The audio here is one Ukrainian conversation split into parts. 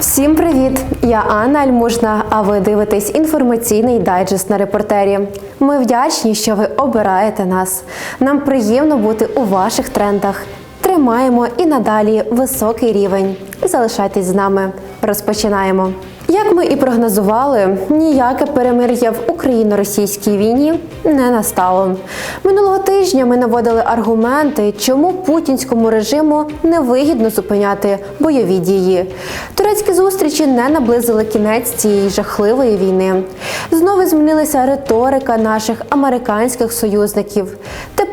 Всім привіт! Я Анна Альмужна. А ви дивитесь інформаційний дайджест на репортері. Ми вдячні, що ви обираєте нас. Нам приємно бути у ваших трендах. Тримаємо і надалі високий рівень. Залишайтесь з нами. Розпочинаємо. Як ми і прогнозували, ніяке перемир'я в україно-російській війні не настало. Минулого тижня ми наводили аргументи, чому путінському режиму невигідно зупиняти бойові дії. Турецькі зустрічі не наблизили кінець цієї жахливої війни. Знову змінилася риторика наших американських союзників.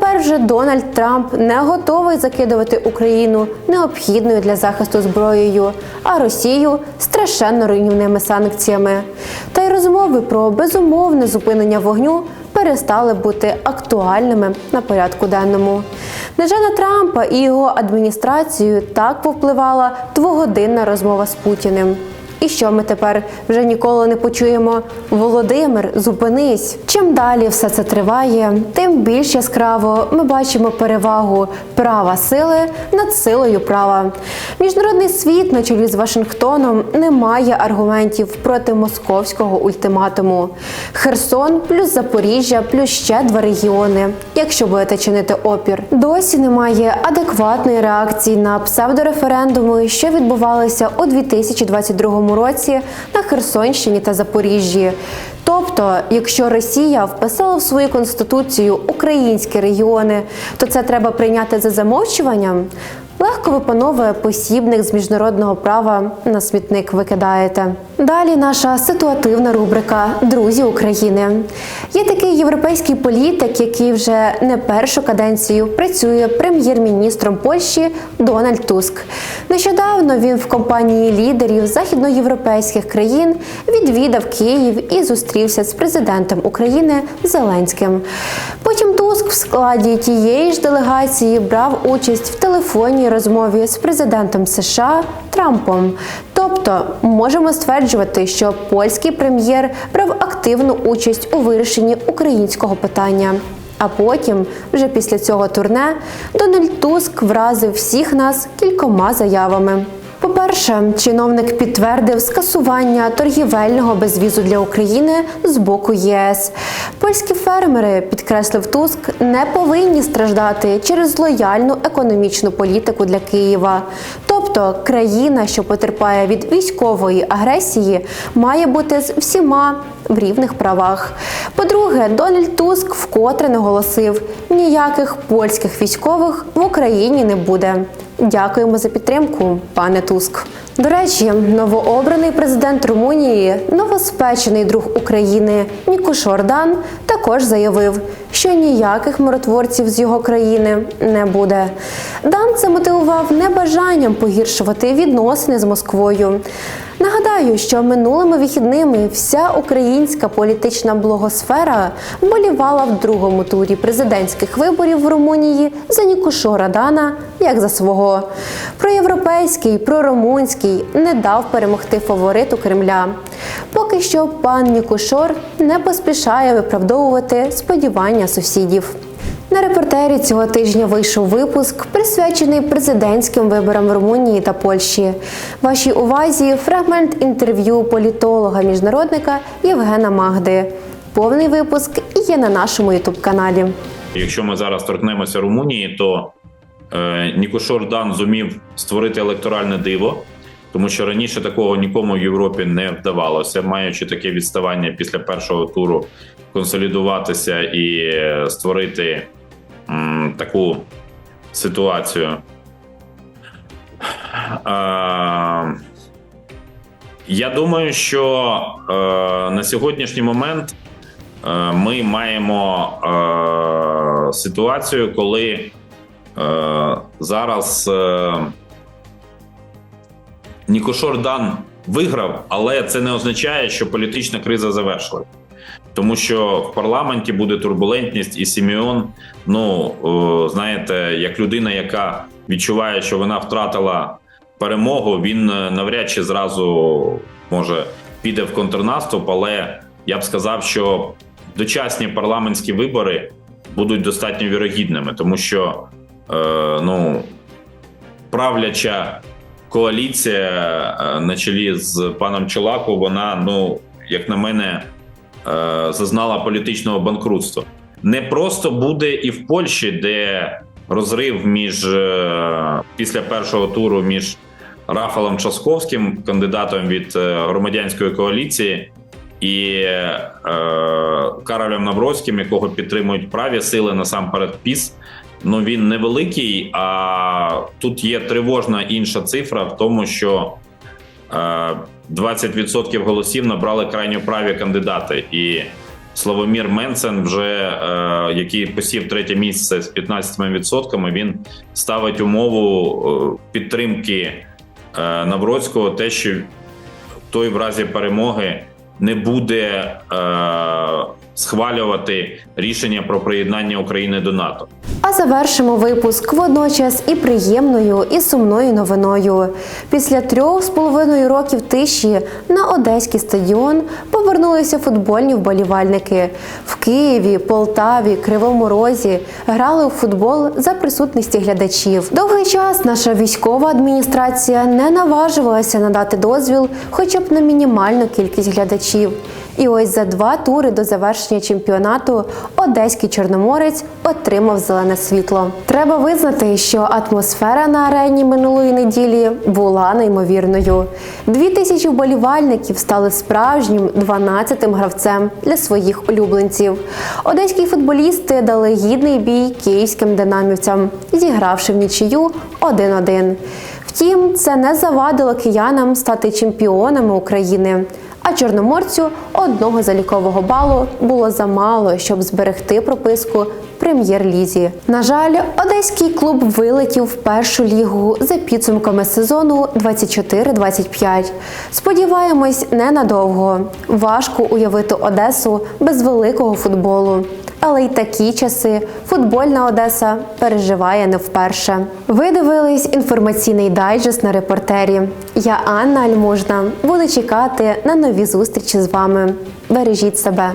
Тепер вже Дональд Трамп не готовий закидувати Україну необхідною для захисту зброєю, а Росію страшенно руйнівними санкціями. Та й розмови про безумовне зупинення вогню перестали бути актуальними на порядку денному. На Трампа і його адміністрацію так повпливала двогодинна розмова з Путіним. І що ми тепер вже ніколи не почуємо? Володимир, зупинись. Чим далі все це триває, тим більш яскраво ми бачимо перевагу права сили над силою права. Міжнародний світ на чолі з Вашингтоном не має аргументів проти московського ультиматуму. Херсон плюс Запоріжжя, плюс ще два регіони. Якщо будете чинити опір, досі немає адекватної реакції на псевдореферендуми, що відбувалися у 2022 році на Херсонщині та Запоріжжі. Тобто, якщо Росія вписала в свою конституцію українські регіони, то це треба прийняти за замовчуванням. Легко ви, посібник з міжнародного права на смітник викидаєте. Далі наша ситуативна рубрика Друзі України. Є такий європейський політик, який вже не першу каденцію працює прем'єр-міністром Польщі Дональд Туск. Нещодавно він в компанії лідерів західноєвропейських країн відвідав Київ і зустрівся з президентом України Зеленським. Потім складі тієї ж делегації брав участь в телефонній розмові з президентом США Трампом. Тобто можемо стверджувати, що польський прем'єр брав активну участь у вирішенні українського питання. А потім, вже після цього турне, Дональд Туск вразив всіх нас кількома заявами. По-перше, чиновник підтвердив скасування торгівельного безвізу для України з боку ЄС. Польські фермери, підкреслив Туск, не повинні страждати через лояльну економічну політику для Києва. Тобто країна, що потерпає від військової агресії, має бути з всіма в рівних правах. По-друге, Дональд Туск вкотре наголосив, ніяких польських військових в Україні не буде. Дякуємо за підтримку, пане Туск. До речі, новообраний президент Румунії, новоспечений друг України Нікош Ордан також заявив, що ніяких миротворців з його країни не буде. Дан це мотивував небажанням погіршувати відносини з Москвою. Нагадаю, що минулими вихідними вся українська політична блогосфера болівала в другому турі президентських виборів в Румунії за Нікушу Радана як за свого. Проєвропейський, прорумунський не дав перемогти фавориту Кремля. Поки що пан Нікушор не поспішає виправдовувати сподівання сусідів. На репортері цього тижня вийшов випуск, присвячений президентським виборам в Румунії та Польщі. Вашій увазі фрагмент інтерв'ю політолога-міжнародника Євгена Магди. Повний випуск є на нашому ютуб-каналі. Якщо ми зараз торкнемося Румунії, то е, Нікошор Дан зумів створити електоральне диво, тому що раніше такого нікому в Європі не вдавалося, маючи таке відставання після першого туру, консолідуватися і е, створити м, таку ситуацію. Е, я думаю, що е, на сьогоднішній момент е, ми маємо е, ситуацію, коли е, зараз е, Нікошор Дан виграв, але це не означає, що політична криза завершила. Тому що в парламенті буде турбулентність, і Сіміон, ну знаєте, як людина, яка відчуває, що вона втратила перемогу, він е, навряд чи зразу може піде в контрнаступ, але я б сказав, що дочасні парламентські вибори будуть достатньо вірогідними, тому що е, ну правляча коаліція е, на чолі з паном Челаку, вона, ну, як на мене, е, зазнала політичного банкрутства. Не просто буде і в Польщі, де розрив між е, після першого туру між Рафалом Часковським, кандидатом від громадянської коаліції, і е, Каролем Навроцьким, якого підтримують праві сили насамперед ПІС. Ну він невеликий, а тут є тривожна інша цифра в тому, що е, 20% голосів набрали крайньо праві кандидати. І Славомір Менцен, вже е, який посів третє місце з 15%, він ставить умову е, підтримки е, Навроцького, те, що той в разі перемоги не буде е, схвалювати рішення про приєднання України до НАТО. А завершимо випуск водночас і приємною, і сумною новиною. Після трьох з половиною років тиші на одеський стадіон повернулися футбольні вболівальники. В Києві, Полтаві, Кривому Розі грали у футбол за присутності глядачів. Довгий час наша військова адміністрація не наважувалася надати дозвіл хоча б на мінімальну кількість глядачів. І ось за два тури до завершення чемпіонату одеський чорноморець отримав зелене світло. Треба визнати, що атмосфера на арені минулої неділі була неймовірною. Дві тисячі вболівальників стали справжнім 12-тим гравцем для своїх улюбленців. Одеські футболісти дали гідний бій київським динамівцям, зігравши в нічию 1-1. Втім, це не завадило киянам стати чемпіонами України. А чорноморцю одного залікового балу було замало, щоб зберегти прописку прем'єр-лізі. На жаль, одеський клуб вилетів в першу лігу за підсумками сезону 24-25. Сподіваємось, ненадовго. Важко уявити Одесу без великого футболу. Але й такі часи футбольна Одеса переживає не вперше. Ви дивились інформаційний дайджест на репортері. Я Анна Альмужна. Буду чекати на нові зустрічі з вами. Бережіть себе.